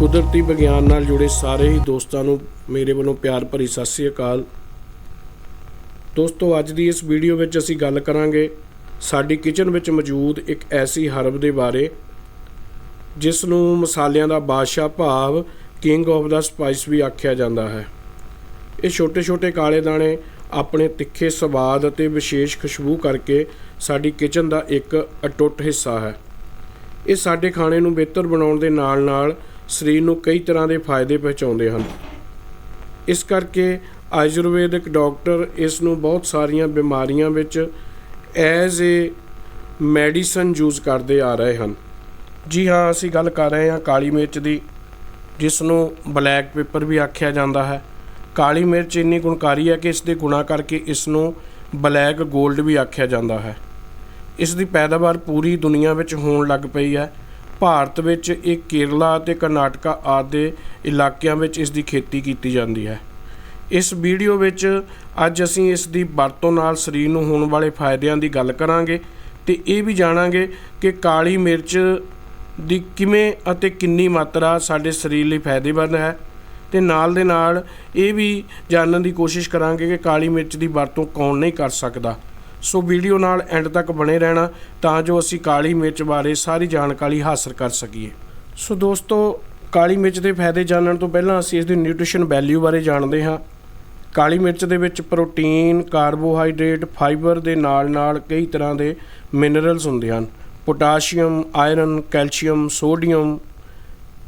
ਕੁਦਰਤੀ ਵਿਗਿਆਨ ਨਾਲ ਜੁੜੇ ਸਾਰੇ ਹੀ ਦੋਸਤਾਂ ਨੂੰ ਮੇਰੇ ਵੱਲੋਂ ਪਿਆਰ ਭਰੀ ਸਤਿ ਸ੍ਰੀ ਅਕਾਲ। ਦੋਸਤੋ, ਅੱਜ ਦੀ ਇਸ ਵੀਡੀਓ ਵਿੱਚ ਅਸੀਂ ਗੱਲ ਕਰਾਂਗੇ, ਸਾਡੀ ਕਿਚਨ ਵਿੱਚ ਮੌਜੂਦ ਇੱਕ ਐਸੀ ਹਰਬ ਦੇ ਬਾਰੇ, ਜਿਸ ਨੂੰ ਮਸਾਲਿਆਂ ਦਾ ਬਾਦਸ਼ਾਹ ਭਾਵ ਕਿੰਗ ਆਫ ਦਾ ਸਪਾਈਸ ਵੀ ਆਖਿਆ ਜਾਂਦਾ ਹੈ। ਇਹ ਛੋਟੇ-ਛੋਟੇ ਕਾਲੇ ਦਾਣੇ ਆਪਣੇ ਤਿੱਖੇ ਸਵਾਦ ਅਤੇ ਵਿਸ਼ੇਸ਼ ਖੁਸ਼ਬੂ ਕਰਕੇ ਸਾਡੀ ਕਿਚਨ ਦਾ ਇੱਕ ਅਟੁੱਟ ਹਿੱਸਾ ਹੈ। ਇਹ ਸਾਡੇ ਖਾਣੇ ਨੂੰ ਬਿਹਤਰ ਬਣਾਉਣ ਦੇ ਨਾਲ-ਨਾਲ ਸਰੀਰ ਨੂੰ ਕਈ ਤਰ੍ਹਾਂ ਦੇ ਫਾਇਦੇ ਪਹੁੰਚਾਉਂਦੇ ਹਨ। ਇਸ ਕਰਕੇ ਆਯੁਰਵੈਦਿਕ ਡਾਕਟਰ ਇਸ ਨੂੰ ਬਹੁਤ ਸਾਰੀਆਂ ਬਿਮਾਰੀਆਂ ਵਿੱਚ ਐਜ਼ ਏ ਮੈਡੀਸਨ ਯੂਜ਼ ਕਰਦੇ ਆ ਰਹੇ ਹਨ। ਜੀ ਹਾਂ, ਅਸੀਂ ਗੱਲ ਕਰ ਰਹੇ ਹਾਂ ਕਾਲੀ ਮਿਰਚ ਦੀ, ਜਿਸ ਨੂੰ ਬਲੈਕ ਪੇਪਰ ਵੀ ਆਖਿਆ ਜਾਂਦਾ ਹੈ। ਕਾਲੀ ਮਿਰਚ ਇੰਨੀ ਗੁਣਕਾਰੀ ਹੈ ਕਿ ਇਸ ਦੇ ਗੁਣਾ ਕਰਕੇ ਇਸ ਨੂੰ ਬਲੈਕ 골ਡ ਵੀ ਆਖਿਆ ਜਾਂਦਾ ਹੈ। ਇਸ ਦੀ ਪੈਦਾਵਾਰ ਪੂਰੀ ਦੁਨੀਆ ਵਿੱਚ ਹੋਣ ਲੱਗ ਪਈ ਹੈ। ਭਾਰਤ ਵਿੱਚ ਇਹ ਕੇਰਲਾ ਅਤੇ ਕਰਨਾਟਕਾ ਆਦਿ ਦੇ ਇਲਾਕਿਆਂ ਵਿੱਚ ਇਸ ਦੀ ਖੇਤੀ ਕੀਤੀ ਜਾਂਦੀ ਹੈ। ਇਸ ਵੀਡੀਓ ਵਿੱਚ ਅੱਜ ਅਸੀਂ ਇਸ ਦੀ ਵਰਤੋਂ ਨਾਲ ਸਰੀਰ ਨੂੰ ਹੋਣ ਵਾਲੇ ਫਾਇਦਿਆਂ ਦੀ ਗੱਲ ਕਰਾਂਗੇ ਤੇ ਇਹ ਵੀ ਜਾਣਾਂਗੇ ਕਿ ਕਾਲੀ ਮਿਰਚ ਦੀ ਕਿਵੇਂ ਅਤੇ ਕਿੰਨੀ ਮਾਤਰਾ ਸਾਡੇ ਸਰੀਰ ਲਈ ਫਾਇਦੇਮੰਦ ਹੈ ਤੇ ਨਾਲ ਦੇ ਨਾਲ ਇਹ ਵੀ ਜਾਣਨ ਦੀ ਕੋਸ਼ਿਸ਼ ਕਰਾਂਗੇ ਕਿ ਕਾਲੀ ਮਿਰਚ ਦੀ ਵਰਤੋਂ ਕੌਣ ਨਹੀਂ ਕਰ ਸਕਦਾ। ਸੋ ਵੀਡੀਓ ਨਾਲ ਐਂਡ ਤੱਕ ਬਣੇ ਰਹਿਣਾ ਤਾਂ ਜੋ ਅਸੀਂ ਕਾਲੀ ਮਿਰਚ ਬਾਰੇ ਸਾਰੀ ਜਾਣਕਾਰੀ ਹਾਸਲ ਕਰ ਸਕੀਏ। ਸੋ ਦੋਸਤੋ, ਕਾਲੀ ਮਿਰਚ ਦੇ ਫਾਇਦੇ ਜਾਣਨ ਤੋਂ ਪਹਿਲਾਂ ਅਸੀਂ ਇਸ ਦੀ ਨਿਊਟ੍ਰੀਸ਼ਨ ਵੈਲਿਊ ਬਾਰੇ ਜਾਣਦੇ ਹਾਂ। ਕਾਲੀ ਮਿਰਚ ਦੇ ਵਿੱਚ ਪ੍ਰੋਟੀਨ, ਕਾਰਬੋਹਾਈਡਰੇਟ, ਫਾਈਬਰ ਦੇ ਨਾਲ-ਨਾਲ ਕਈ ਤਰ੍ਹਾਂ ਦੇ ਮਿਨਰਲਸ ਹੁੰਦੇ ਹਨ। Potassium, iron, calcium, sodium,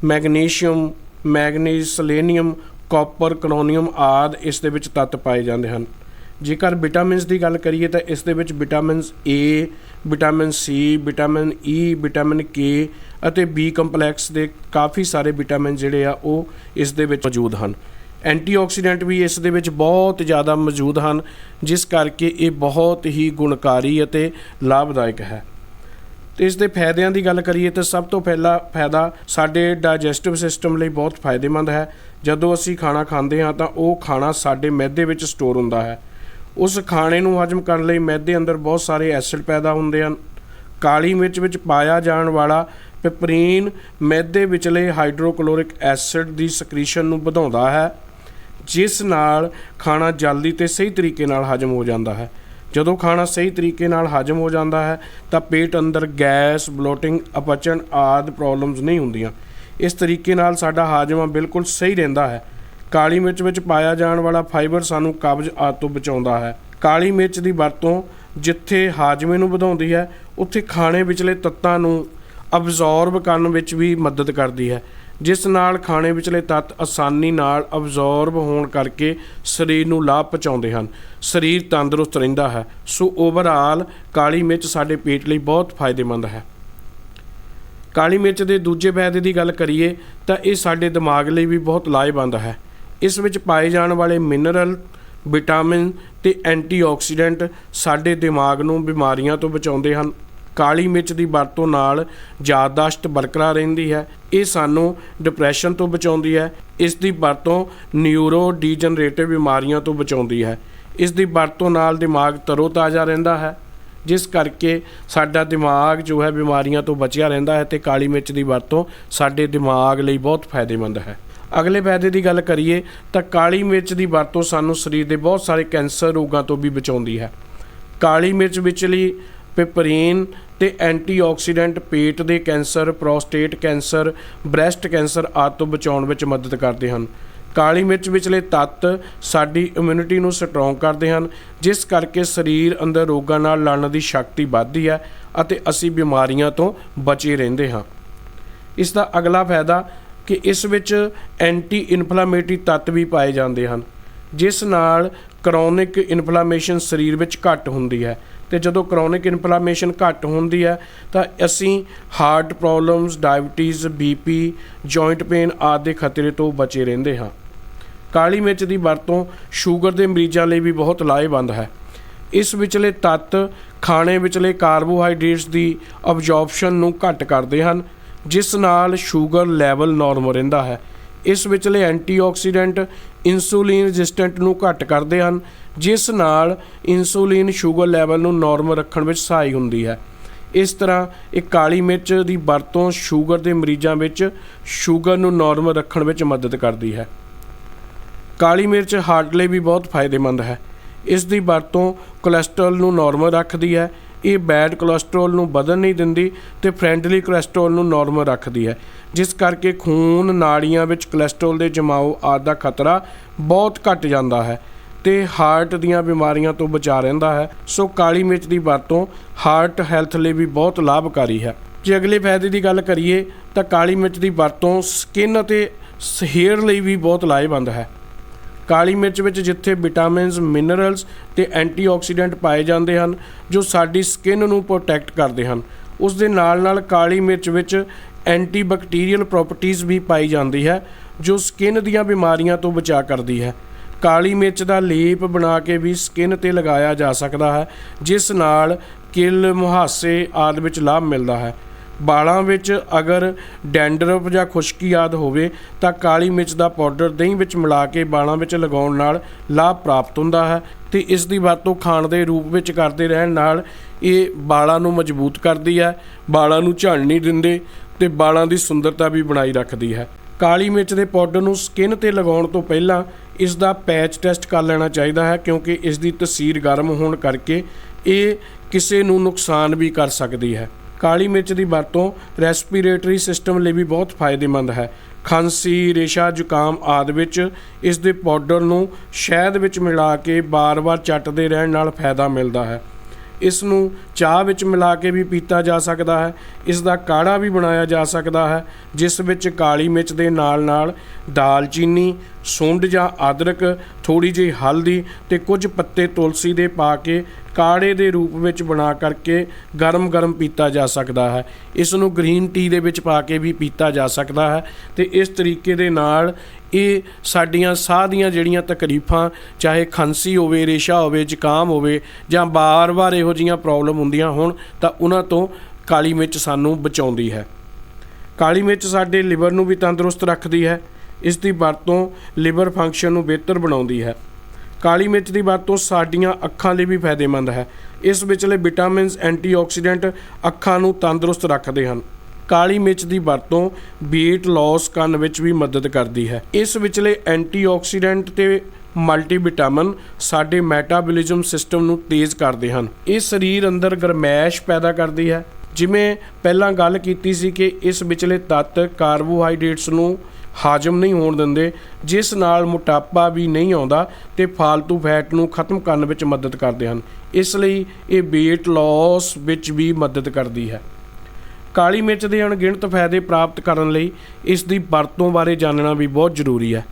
magnesium manganese selenium copper chromium ਆਦਿ ਇਸ ਦੇ ਵਿੱਚ ਤੱਤ ਪਾਏ ਜਾਂਦੇ ਹਨ। ਜੇਕਰ ਵਿਟਾਮਿਨਸ ਦੀ ਗੱਲ ਕਰੀਏ ਤਾਂ ਇਸ ਦੇ ਵਿੱਚ vitamins A vitamin C vitamin E vitamin e, K ਅਤੇ ਬੀ ਕੰਪਲੈਕਸ ਦੇ ਕਾਫੀ ਸਾਰੇ ਵਿਟਾਮਿਨ ਜਿਹੜੇ ਆ ਉਹ ਇਸ ਦੇ ਵਿੱਚ ਮੌਜੂਦ ਹਨ। ਐਂਟੀਆਕਸੀਡੈਂਟ ਵੀ ਇਸ ਦੇ ਵਿੱਚ ਬਹੁਤ ਜ਼ਿਆਦਾ ਮੌਜੂਦ ਹਨ, ਜਿਸ ਕਰਕੇ ਇਹ ਬਹੁਤ ਹੀ ਗੁਣਕਾਰੀ ਅਤੇ ਲਾਭਦਾਇਕ ਹੈ। ਤੇ ਇਸ ਦੇ ਫਾਇਦਿਆਂ ਦੀ ਗੱਲ ਕਰੀਏ ਤਾਂ ਸਭ ਤੋਂ ਪਹਿਲਾ ਫਾਇਦਾ ਸਾਡੇ ਡਾਈਜੈਸਟਿਵ ਸਿਸਟਮ ਲਈ ਬਹੁਤ ਫਾਇਦੇਮੰਦ ਹੈ। ਜਦੋਂ ਅਸੀਂ ਖਾਣਾ ਖਾਂਦੇ ਹਾਂ ਤਾਂ ਉਹ ਖਾਣਾ ਸਾਡੇ ਮਿਹਦੇ ਵਿੱਚ ਸਟੋਰ ਹੁੰਦਾ ਹੈ। ਉਸ ਖਾਣੇ ਨੂੰ ਹਜਮ ਕਰਨ ਲਈ ਮੈਦੇ ਅੰਦਰ ਬਹੁਤ ਸਾਰੇ ਐਸਿਡ ਪੈਦਾ ਹੁੰਦੇ ਹਨ। ਕਾਲੀ ਮਿਰਚ ਵਿੱਚ ਪਾਇਆ ਜਾਣ ਵਾਲਾ ਪਿਪਰੀਨ ਮੈਦੇ ਵਿਚਲੇ ਹਾਈਡਰੋਕਲੋਰਿਕ ਐਸਿਡ ਦੀ ਸਕ੍ਰੀਸ਼ਨ ਨੂੰ ਵਧਾਉਂਦਾ ਹੈ, ਜਿਸ ਨਾਲ ਖਾਣਾ ਜਲਦੀ ਤੇ ਸਹੀ ਤਰੀਕੇ ਨਾਲ ਹਜਮ ਹੋ ਜਾਂਦਾ ਹੈ। ਜਦੋਂ ਖਾਣਾ ਸਹੀ ਤਰੀਕੇ ਨਾਲ ਹਜਮ ਹੋ ਜਾਂਦਾ ਹੈ, ਤਾਂ ਪੇਟ ਅੰਦਰ ਗੈਸ, ਬਲੋਟਿੰਗ, ਅਪਚਨ ਆਦਿ ਪ੍ਰੋਬਲਮਸ ਨਹੀਂ ਹੁੰਦੀਆਂ। ਇਸ ਤਰੀਕੇ ਨਾਲ ਸਾਡਾ ਹਾਜ਼ਮਾ ਬਿਲਕੁਲ ਸਹੀ ਰਹਿੰਦਾ ਹੈ। ਕਾਲੀ ਮਿਰਚ ਵਿੱਚ ਪਾਇਆ ਜਾਣ ਵਾਲਾ ਫਾਈਬਰ ਸਾਨੂੰ ਕਬਜ਼ ਆਦਿ ਤੋਂ ਬਚਾਉਂਦਾ ਹੈ। ਕਾਲੀ ਮਿਰਚ ਦੀ ਵਰਤੋਂ ਜਿੱਥੇ ਹਾਜ਼ਮੇ ਨੂੰ ਵਧਾਉਂਦੀ ਹੈ, ਉੱਥੇ ਖਾਣੇ ਵਿਚਲੇ ਤੱਤਾਂ ਨੂੰ ਅਬਜ਼ੌਰਬ ਕਰਨ ਵਿੱਚ ਵੀ ਮਦਦ ਕਰਦੀ ਹੈ। ਜਿਸ ਨਾਲ ਖਾਣੇ ਵਿਚਲੇ ਤੱਤ ਆਸਾਨੀ ਨਾਲ ਅਬਜ਼ੌਰਬ ਹੋਣ ਕਰਕੇ ਸਰੀਰ ਨੂੰ ਲਾਭ ਪਹੁੰਚਾਉਂਦੇ ਹਨ। ਸਰੀਰ ਤੰਦਰੁਸਤ ਰਹਿੰਦਾ ਹੈ। ਸੋ ਓਵਰਆਲ ਕਾਲੀ ਮਿਰਚ ਸਾਡੇ ਪੇਟ ਲਈ ਬਹੁਤ ਫਾਇਦੇਮੰਦ ਹੈ। ਕਾਲੀ ਮਿਰਚ ਦੇ ਦੂਜੇ ਫਾਇਦੇ ਦੀ ਗੱਲ ਕਰੀਏ ਤਾਂ ਇਹ ਸਾਡੇ ਦਿਮਾਗ ਲਈ ਵੀ ਬਹੁਤ ਲਾਹੇਵੰਦ ਹੈ। ਇਸ ਵਿੱਚ ਪਾਏ ਜਾਣ ਵਾਲੇ ਮਿਨਰਲ, ਵਿਟਾਮਿਨ ਤੇ ਐਂਟੀਆਕਸੀਡੈਂਟ ਸਾਡੇ ਦਿਮਾਗ ਨੂੰ ਬਿਮਾਰੀਆਂ ਤੋਂ ਬਚਾਉਂਦੇ ਹਨ। ਕਾਲੀ ਮਿਰਚ ਦੀ ਵਰਤੋਂ ਨਾਲ ਯਾਦਦਾਸ਼ਤ ਬਰਕਰਾਰ ਰਹਿੰਦੀ ਹੈ। ਇਹ ਸਾਨੂੰ ਡਿਪਰੈਸ਼ਨ ਤੋਂ ਬਚਾਉਂਦੀ ਹੈ। ਇਸ ਦੀ ਵਰਤੋਂ ਨਿਊਰੋ ਡੀਜਨਰੇਟਿਵ ਬਿਮਾਰੀਆਂ ਤੋਂ ਬਚਾਉਂਦੀ ਹੈ। ਇਸ ਦੀ ਵਰਤੋਂ ਨਾਲ ਦਿਮਾਗ ਤਰੋਤਾਜ਼ਾ ਰਹਿੰਦਾ ਹੈ, ਜਿਸ ਕਰਕੇ ਸਾਡਾ ਦਿਮਾਗ ਜੋ ਹੈ ਬਿਮਾਰੀਆਂ ਤੋਂ ਬਚਿਆ ਰਹਿੰਦਾ ਹੈ ਤੇ ਕਾਲੀ ਮਿਰਚ ਦੀ ਵਰਤੋਂ ਸਾਡੇ ਦਿਮਾਗ ਲਈ ਬਹੁਤ ਫਾਇਦੇਮੰਦ ਹੈ। ਅਗਲੇ ਫਾਇਦੇ ਦੀ ਗੱਲ ਕਰੀਏ ਤਾਂ ਕਾਲੀ ਮਿਰਚ ਦੀ ਵਰਤੋਂ ਸਾਨੂੰ ਸਰੀਰ ਦੇ ਬਹੁਤ ਸਾਰੇ ਕੈਂਸਰ ਰੋਗਾਂ ਤੋਂ ਵੀ ਬਚਾਉਂਦੀ ਹੈ। ਕਾਲੀ ਮਿਰਚ ਵਿਚਲੀ ਪਿਪਰੀਨ ਤੇ ਐਂਟੀਆਕਸੀਡੈਂਟ ਪੇਟ ਦੇ cancer, prostate cancer, breast cancer ਆਦਿ ਤੋਂ ਬਚਾਉਣ ਵਿੱਚ ਮਦਦ ਕਰਦੇ ਹਨ। ਕਾਲੀ ਮਿਰਚ ਵਿਚਲੇ ਤੱਤ ਸਾਡੀ ਇਮਿਊਨਿਟੀ ਨੂੰ ਸਟਰੋਂਗ ਕਰਦੇ ਹਨ, ਜਿਸ ਕਰਕੇ ਸਰੀਰ ਅੰਦਰ ਰੋਗਾਂ ਨਾਲ ਲੜਨ ਦੀ ਸ਼ਕਤੀ ਵੱਧਦੀ ਹੈ ਅਤੇ ਅਸੀਂ ਬਿਮਾਰੀਆਂ ਤੋਂ ਬਚੇ ਰਹਿੰਦੇ ਹਾਂ। ਇਸ ਦਾ ਅਗਲਾ ਫਾਇਦਾ ਕਿ ਇਸ ਵਿੱਚ ਐਂਟੀ ਇਨਫਲੇਮੇਟਰੀ ਤੱਤ ਵੀ ਪਾਏ ਜਾਂਦੇ ਹਨ, ਜਿਸ ਨਾਲ ਕ੍ਰੋਨਿਕ ਇਨਫਲਾਮੇਸ਼ਨ ਸਰੀਰ ਵਿੱਚ ਘੱਟ ਹੁੰਦੀ ਹੈ। ਤੇ ਜਦੋਂ ਕ੍ਰੋਨਿਕ ਇਨਫਲਾਮੇਸ਼ਨ ਘੱਟ ਹੁੰਦੀ ਹੈ, ਤਾਂ ਅਸੀਂ heart problems diabetes BP joint pain ਆਦਿ ਦੇ ਖਤਰੇ ਤੋਂ ਬਚੇ ਰਹਿੰਦੇ ਹਾਂ। ਕਾਲੀ ਮਿਰਚ ਦੀ ਵਰਤੋਂ ਸ਼ੂਗਰ ਦੇ ਮਰੀਜ਼ਾਂ ਲਈ ਵੀ ਬਹੁਤ ਲਾਹੇਵੰਦ ਹੈ। ਇਸ ਵਿਚਲੇ ਤੱਤ ਖਾਣੇ ਵਿਚਲੇ ਕਾਰਬੋਹਾਈਡਰੇਟਸ ਦੀ ਅਬਜ਼ੌਰਪਸ਼ਨ ਨੂੰ ਘੱਟ ਕਰਦੇ ਹਨ ਜਿਸ ਨਾਲ ਸ਼ੂਗਰ ਲੈਵਲ ਨਾਰਮਲ ਰਹਿੰਦਾ ਹੈ। ਇਸ ਵਿਚਲੇ ਐਂਟੀਆਕਸੀਡੈਂਟ ਇਨਸੂਲਿਨ ਰੈਜ਼ਿਸਟੈਂਟ ਨੂੰ ਘੱਟ ਕਰਦੇ ਹਨ, ਜਿਸ ਨਾਲ ਇਨਸੂਲਿਨ ਸ਼ੂਗਰ ਲੈਵਲ ਨੂੰ ਨਾਰਮਲ ਰੱਖਣ ਵਿੱਚ ਸਹਾਈ ਹੁੰਦੀ ਹੈ। ਇਸ ਤਰ੍ਹਾਂ ਇਹ ਕਾਲੀ ਮਿਰਚ ਦੀ ਵਰਤੋਂ ਸ਼ੂਗਰ ਦੇ ਮਰੀਜ਼ਾਂ ਵਿੱਚ ਸ਼ੂਗਰ ਨੂੰ ਨਾਰਮਲ ਰੱਖਣ ਵਿੱਚ ਮਦਦ ਕਰਦੀ ਹੈ। ਕਾਲੀ ਮਿਰਚ ਹਾਰਟ ਲਈ ਵੀ ਬਹੁਤ ਫਾਇਦੇਮੰਦ ਹੈ। ਇਸ ਦੀ ਵਰਤੋਂ ਕੋਲੇਸਟ੍ਰੋਲ ਨੂੰ ਨਾਰਮਲ ਰੱਖਦੀ ਹੈ ਇਹ ਬੈਡ ਕੋਲੇਸਟ੍ਰੋਲ ਨੂੰ ਵਧਣ ਨਹੀਂ ਦਿੰਦੀ ਤੇ ਫ੍ਰੈਂਡਲੀ ਕੋਲੇਸਟ੍ਰੋਲ ਨੂੰ ਨਾਰਮਲ ਰੱਖਦੀ ਹੈ। ਜਿਸ ਕਰਕੇ ਖੂਨ ਨਾੜੀਆਂ ਵਿੱਚ ਕੋਲੇਸਟ੍ਰੋਲ ਦੇ ਜਮਾਓ ਆਦਿ ਦਾ ਖਤਰਾ ਬਹੁਤ ਘਟ ਜਾਂਦਾ ਹੈ ਤੇ ਹਾਰਟ ਦੀਆਂ ਬਿਮਾਰੀਆਂ ਤੋਂ ਬਚਾ ਰਹਿੰਦਾ ਹੈ। ਸੋ ਕਾਲੀ ਮਿਰਚ ਦੀ ਵਰਤੋਂ ਹਾਰਟ ਹੈਲਥ ਲਈ ਵੀ ਬਹੁਤ ਲਾਭਕਾਰੀ ਹੈ। ਜੇ ਅਗਲੇ ਫਾਇਦੇ ਦੀ ਗੱਲ ਕਰੀਏ ਤਾਂ ਕਾਲੀ ਮਿਰਚ ਦੀ ਵਰਤੋਂ ਸਕਿਨ ਅਤੇ ਹੇਅਰ ਲਈ ਵੀ ਬਹੁਤ ਲਾਹੇਵੰਦ ਹੈ। ਕਾਲੀ ਮਿਰਚ ਵਿੱਚ ਜਿੱਥੇ ਵਿਟਾਮਿਨਸ, ਮਿਨਰਲਸ ਤੇ ਐਂਟੀਆਕਸੀਡੈਂਟ ਪਾਏ ਜਾਂਦੇ ਹਨ, ਜੋ ਸਾਡੀ ਸਕਿਨ ਨੂੰ ਪ੍ਰੋਟੈਕਟ ਕਰਦੇ ਹਨ। ਉਸ ਦੇ ਨਾਲ ਨਾਲ ਕਾਲੀ ਮਿਰਚ ਵਿੱਚ ਐਂਟੀਬੈਕਟੀਰੀਅਲ ਪ੍ਰੋਪਰਟੀਜ਼ ਵੀ ਪਾਈ ਜਾਂਦੀ ਹੈ, ਜੋ ਸਕਿਨ ਦੀਆਂ ਬਿਮਾਰੀਆਂ ਤੋਂ ਬਚਾ ਕਰਦੀ ਹੈ। ਕਾਲੀ ਮਿਰਚ ਦਾ ਲੇਪ ਬਣਾ ਕੇ ਵੀ ਸਕਿਨ ਤੇ ਲਗਾਇਆ ਜਾ ਸਕਦਾ ਹੈ, ਜਿਸ ਨਾਲ ਕਿਲ, ਮੁਹਾਸੇ ਆਦਿ ਵਿੱਚ ਲਾਭ ਮਿਲਦਾ ਹੈ। ਵਾਲਾਂ ਵਿੱਚ ਅਗਰ ਡੈਂਡਰਫ ਜਾਂ ਖੁਸ਼ਕੀ ਆਦ ਹੋਵੇ ਤਾਂ ਕਾਲੀ ਮਿਰਚ ਦਾ ਪਾਊਡਰ ਦਹੀਂ ਵਿੱਚ ਮਿਲਾ ਕੇ ਵਾਲਾਂ ਵਿੱਚ ਲਗਾਉਣ ਨਾਲ ਲਾਭ ਪ੍ਰਾਪਤ ਹੁੰਦਾ ਹੈ ਤੇ ਇਸ ਦੀ ਵਰਤੋਂ ਖਾਣ ਦੇ ਰੂਪ ਵਿੱਚ ਕਰਦੇ ਰਹਿਣ ਨਾਲ ਇਹ ਵਾਲਾਂ ਨੂੰ ਮਜ਼ਬੂਤ ਕਰਦੀ ਹੈ ਵਾਲਾਂ ਨੂੰ ਝੜ ਨਹੀਂ ਦਿੰਦੇ ਤੇ ਵਾਲਾਂ ਦੀ ਸੁੰਦਰਤਾ ਵੀ ਬਣਾਈ ਰੱਖਦੀ ਹੈ। ਕਾਲੀ ਮਿਰਚ ਦੇ ਪਾਊਡਰ ਨੂੰ ਸਕਿਨ ਤੇ ਲਗਾਉਣ ਤੋਂ ਪਹਿਲਾਂ ਇਸ ਦਾ ਪੈਚ ਟੈਸਟ ਕਰ ਲੈਣਾ ਚਾਹੀਦਾ ਹੈ ਕਿਉਂਕਿ ਇਸ ਦੀ ਤਸੀਰ ਗਰਮ ਹੋਣ ਕਰਕੇ ਇਹ ਕਿਸੇ ਨੂੰ ਨੁਕਸਾਨ ਵੀ ਕਰ ਸਕਦੀ ਹੈ। ਕਾਲੀ ਮਿਰਚ ਦੀ ਵਰਤੋਂ ਰੈਸਪੀਰੇਟਰੀ ਸਿਸਟਮ ਲਈ ਵੀ ਬਹੁਤ ਫਾਇਦੇਮੰਦ ਹੈ। ਖਾਂਸੀ, ਰੇਸ਼ਾ, ਜ਼ੁਕਾਮ ਆਦਿ ਵਿੱਚ ਇਸ ਦੇ ਪਾਊਡਰ ਨੂੰ ਸ਼ਹਿਦ ਵਿੱਚ ਮਿਲਾ ਕੇ ਬਾਰ-ਬਾਰ ਚੱਟਦੇ ਰਹਿਣ ਨਾਲ ਫਾਇਦਾ ਮਿਲਦਾ ਹੈ। ਇਸ ਨੂੰ ਚਾਹ ਵਿੱਚ ਮਿਲਾ ਕੇ ਵੀ ਪੀਤਾ ਜਾ ਸਕਦਾ ਹੈ ਇਸ ਦਾ ਕਾੜਾ ਵੀ ਬਣਾਇਆ ਜਾ ਸਕਦਾ ਹੈ, ਜਿਸ ਵਿੱਚ ਕਾਲੀ ਮਿਰਚ ਦੇ ਨਾਲ-ਨਾਲ ਦਾਲਚੀਨੀ ਸੁੰਡ ਜਾਂ ਅਦਰਕ ਥੋੜੀ ਜਿਹੀ ਹਲਦੀ ਤੇ ਕੁਝ ਪੱਤੇ ਤੁਲਸੀ ਦੇ ਪਾ ਕੇ ਕਾੜੇ ਦੇ ਰੂਪ ਵਿੱਚ ਬਣਾ ਕਰਕੇ ਗਰਮ-ਗਰਮ ਪੀਤਾ ਜਾ ਸਕਦਾ ਹੈ। ਇਸ ਨੂੰ ਗ੍ਰੀਨ ਟੀ ਦੇ ਵਿੱਚ ਪਾ ਕੇ ਵੀ ਪੀਤਾ ਜਾ ਸਕਦਾ ਹੈ ਤੇ ਇਸ ਤਰੀਕੇ ਦੇ ਨਾਲ ਇਹ ਸਾਡੀਆਂ ਸਾਹ ਦੀਆਂ ਜਿਹੜੀਆਂ ਤਕਲੀਫਾਂ, ਚਾਹੇ ਖਾਂਸੀ ਹੋਵੇ, ਰੇਸ਼ਾ ਹੋਵੇ, ਜ਼ੁਕਾਮ ਹੋਵੇ ਜਾਂ ਬਾਰ-ਬਾਰ ਇਹੋ ਜੀਆਂ ਪ੍ਰੋਬਲਮ ਹੁੰਦੀਆਂ ਹੋਣ, ਤਾਂ ਉਹਨਾਂ ਤੋਂ ਕਾਲੀ ਮਿਰਚ ਸਾਨੂੰ ਬਚਾਉਂਦੀ ਹੈ। ਕਾਲੀ ਮਿਰਚ ਸਾਡੇ ਲਿਵਰ ਨੂੰ ਵੀ ਤੰਦਰੁਸਤ ਰੱਖਦੀ ਹੈ, ਇਸ ਦੀ ਵਰਤੋਂ ਲਿਵਰ ਫੰਕਸ਼ਨ ਨੂੰ ਬਿਹਤਰ ਬਣਾਉਂਦੀ ਹੈ। ਕਾਲੀ ਮਿਰਚ ਦੀ ਵਰਤੋਂ ਸਾਡੀਆਂ ਅੱਖਾਂ ਲਈ ਵੀ ਫਾਇਦੇਮੰਦ ਹੈ, ਇਸ ਵਿਚਲੇ ਵਿਟਾਮਿਨਸ ਐਂਟੀਆਕਸੀਡੈਂਟ ਅੱਖਾਂ ਨੂੰ ਤੰਦਰੁਸਤ ਰੱਖਦੇ ਹਨ। ਕਾਲੀ ਮਿਰਚ ਦੀ ਵਰਤੋਂ weight loss ਕਰਨ ਵਿੱਚ ਵੀ ਮਦਦ ਕਰਦੀ ਹੈ। ਇਸ ਵਿਚਲੇ ਐਂਟੀਆਕਸੀਡੈਂਟ ਤੇ ਮਲਟੀਵਿਟਾਮਿਨ ਸਾਡੇ ਮੈਟਾਬੋਲਿਜ਼ਮ ਸਿਸਟਮ ਨੂੰ ਤੇਜ਼ ਕਰਦੇ ਹਨ। ਇਹ ਸਰੀਰ ਅੰਦਰ ਗਰਮੈਸ਼ ਪੈਦਾ ਕਰਦੀ ਹੈ। ਜਿਵੇਂ ਪਹਿਲਾਂ ਗੱਲ ਕੀਤੀ ਸੀ ਕਿ ਇਸ ਵਿਚਲੇ ਤੱਤ ਕਾਰਬੋਹਾਈਡਰੇਟਸ ਨੂੰ ਹਾਜ਼ਮ ਨਹੀਂ ਹੋਣ ਦਿੰਦੇ, ਜਿਸ ਨਾਲ ਮੋਟਾਪਾ ਵੀ ਨਹੀਂ ਆਉਂਦਾ ਤੇ ਫਾਲਤੂ ਫੈਟ ਨੂੰ ਖਤਮ ਕਰਨ ਵਿੱਚ ਮਦਦ ਕਰਦੇ ਹਨ। ਇਸ ਲਈ ਇਹ weight loss ਵਿੱਚ ਵੀ ਮਦਦ ਕਰਦੀ ਹੈ। ਕਾਲੀ ਮਿਰਚ ਦੇ ਅਣਗਿਣਤ ਫਾਇਦੇ ਪ੍ਰਾਪਤ ਕਰਨ ਲਈ ਇਸ ਦੀ ਵਰਤੋਂ ਬਾਰੇ ਜਾਣਨਾ ਵੀ ਬਹੁਤ ਜ਼ਰੂਰੀ ਹੈ।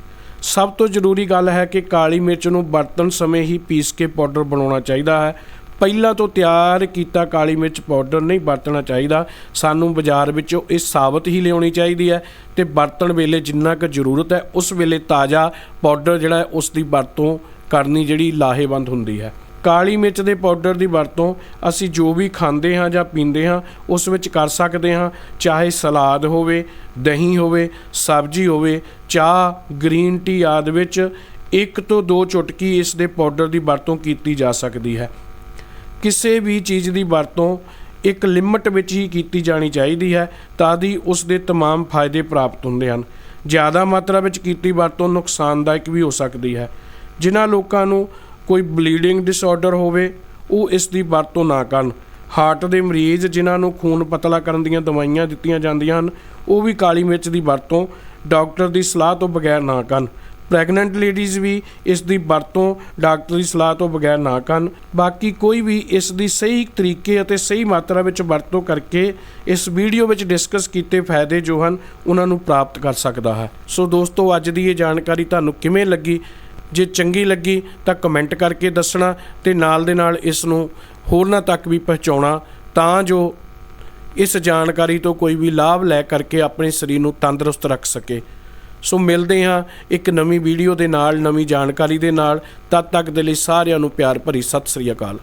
ਸਭ ਤੋਂ ਜ਼ਰੂਰੀ ਗੱਲ ਹੈ ਕਿ ਕਾਲੀ ਮਿਰਚ ਨੂੰ ਵਰਤਣ ਸਮੇਂ ਹੀ ਪੀਸ ਕੇ ਪਾਊਡਰ ਬਣਾਉਣਾ ਚਾਹੀਦਾ ਹੈ। ਪਹਿਲਾਂ ਤੋਂ ਤਿਆਰ ਕੀਤਾ ਕਾਲੀ ਮਿਰਚ ਪਾਊਡਰ ਨਹੀਂ ਵਰਤਣਾ ਚਾਹੀਦਾ। ਸਾਨੂੰ ਬਾਜ਼ਾਰ ਵਿੱਚੋਂ ਇਹ ਸਾਬਤ ਹੀ ਲਿਆਉਣੀ ਚਾਹੀਦੀ ਹੈ ਤੇ ਵਰਤਣ ਵੇਲੇ ਜਿੰਨਾ ਕੁ ਜ਼ਰੂਰਤ ਹੈ, ਉਸ ਵੇਲੇ ਤਾਜ਼ਾ ਪਾਊਡਰ ਜਿਹੜਾ ਉਸ ਦੀ ਵਰਤੋਂ ਕਰਨੀ ਜਿਹੜੀ ਲਾਹੇਵੰਦ ਹੁੰਦੀ ਹੈ। ਕਾਲੀ ਮਿਰਚ ਦੇ ਪਾਊਡਰ ਦੀ ਵਰਤੋਂ ਅਸੀਂ ਜੋ ਵੀ ਖਾਂਦੇ ਹਾਂ ਜਾਂ ਪੀਂਦੇ ਹਾਂ ਉਸ ਵਿੱਚ ਕਰ ਸਕਦੇ ਹਾਂ ਚਾਹੇ ਸਲਾਦ ਹੋਵੇ ਦਹੀਂ ਹੋਵੇ ਸਬਜ਼ੀ ਹੋਵੇ ਚਾਹ ਗ੍ਰੀਨ ਟੀ ਆਦਿ ਵਿੱਚ ਇੱਕ ਤੋਂ ਦੋ ਚੁਟਕੀ ਇਸ ਦੇ ਪਾਊਡਰ ਦੀ ਵਰਤੋਂ ਕੀਤੀ ਜਾ ਸਕਦੀ ਹੈ ਕਿਸੇ ਵੀ ਚੀਜ਼ ਦੀ ਵਰਤੋਂ ਇੱਕ ਲਿਮਟ ਵਿੱਚ ਹੀ ਕੀਤੀ ਜਾਣੀ ਚਾਹੀਦੀ ਹੈ ਤਾਂ ਦੀ ਉਸ ਦੇ तमाम ਫਾਇਦੇ ਪ੍ਰਾਪਤ ਹੁੰਦੇ ਹਨ ਜ਼ਿਆਦਾ ਮਾਤਰਾ ਵਿੱਚ ਕੀਤੀ ਵਰਤੋਂ ਨੁਕਸਾਨਦਾਇਕ ਵੀ ਹੋ ਸਕਦੀ ਹੈ ਜਿਨ੍ਹਾਂ ਲੋਕਾਂ ਨੂੰ ਕੋਈ ਬਲੀਡਿੰਗ ਡਿਸਆਰਡਰ ਹੋਵੇ, ਉਹ ਇਸ ਦੀ ਵਰਤੋਂ ਨਾ ਕਰਨ। ਹਾਰਟ ਦੇ ਮਰੀਜ਼ ਜਿਨ੍ਹਾਂ ਨੂੰ ਖੂਨ ਪਤਲਾ ਕਰਨ ਦੀਆਂ ਦਵਾਈਆਂ ਦਿੱਤੀਆਂ ਜਾਂਦੀਆਂ ਹਨ, ਉਹ ਵੀ ਕਾਲੀ ਮਿਰਚ ਦੀ ਵਰਤੋਂ ਡਾਕਟਰ ਦੀ ਸਲਾਹ ਤੋਂ ਬਗੈਰ ਨਾ ਕਰਨ। ਪ੍ਰੈਗਨੈਂਟ ਲੇਡੀਜ਼ ਵੀ ਇਸ ਦੀ ਵਰਤੋਂ ਡਾਕਟਰ ਦੀ ਸਲਾਹ ਤੋਂ ਬਗੈਰ ਨਾ ਕਰਨ। ਬਾਕੀ ਕੋਈ ਵੀ ਇਸ ਦੀ ਸਹੀ ਤਰੀਕੇ ਅਤੇ ਸਹੀ ਮਾਤਰਾ ਵਿੱਚ ਵਰਤੋਂ ਕਰਕੇ ਇਸ ਵੀਡੀਓ ਵਿੱਚ ਡਿਸਕਸ ਕੀਤੇ ਫਾਇਦੇ ਜੋ ਹਨ, ਉਹਨਾਂ ਨੂੰ ਪ੍ਰਾਪਤ ਕਰ ਸਕਦਾ ਹੈ। ਸੋ ਦੋਸਤੋ, ਅੱਜ ਦੀ ਇਹ ਜਾਣਕਾਰੀ ਤੁਹਾਨੂੰ ਕਿਵੇਂ ਲੱਗੀ? ਜੇ ਚੰਗੀ ਲੱਗੀ ਤਾਂ ਕਮੈਂਟ ਕਰਕੇ ਦੱਸਣਾ ਤੇ ਨਾਲ ਦੇ ਨਾਲ ਇਸ ਨੂੰ ਹੋਰਨਾਂ ਤੱਕ ਵੀ ਪਹੁੰਚਾਉਣਾ, ਤਾਂ ਜੋ ਇਸ ਜਾਣਕਾਰੀ ਤੋਂ ਕੋਈ ਵੀ ਲਾਭ ਲੈ ਕਰਕੇ ਆਪਣੇ ਸਰੀਰ ਨੂੰ ਤੰਦਰੁਸਤ ਰੱਖ ਸਕੇ। ਸੋ ਮਿਲਦੇ ਹਾਂ ਇੱਕ ਨਵੀਂ ਵੀਡੀਓ ਦੇ ਨਾਲ, ਨਵੀਂ ਜਾਣਕਾਰੀ ਦੇ ਨਾਲ। ਤਦ ਤੱਕ ਦੇ ਲਈ ਸਾਰਿਆਂ ਨੂੰ ਪਿਆਰ ਭਰੀ ਸਤਿ ਸ੍ਰੀ ਅਕਾਲ।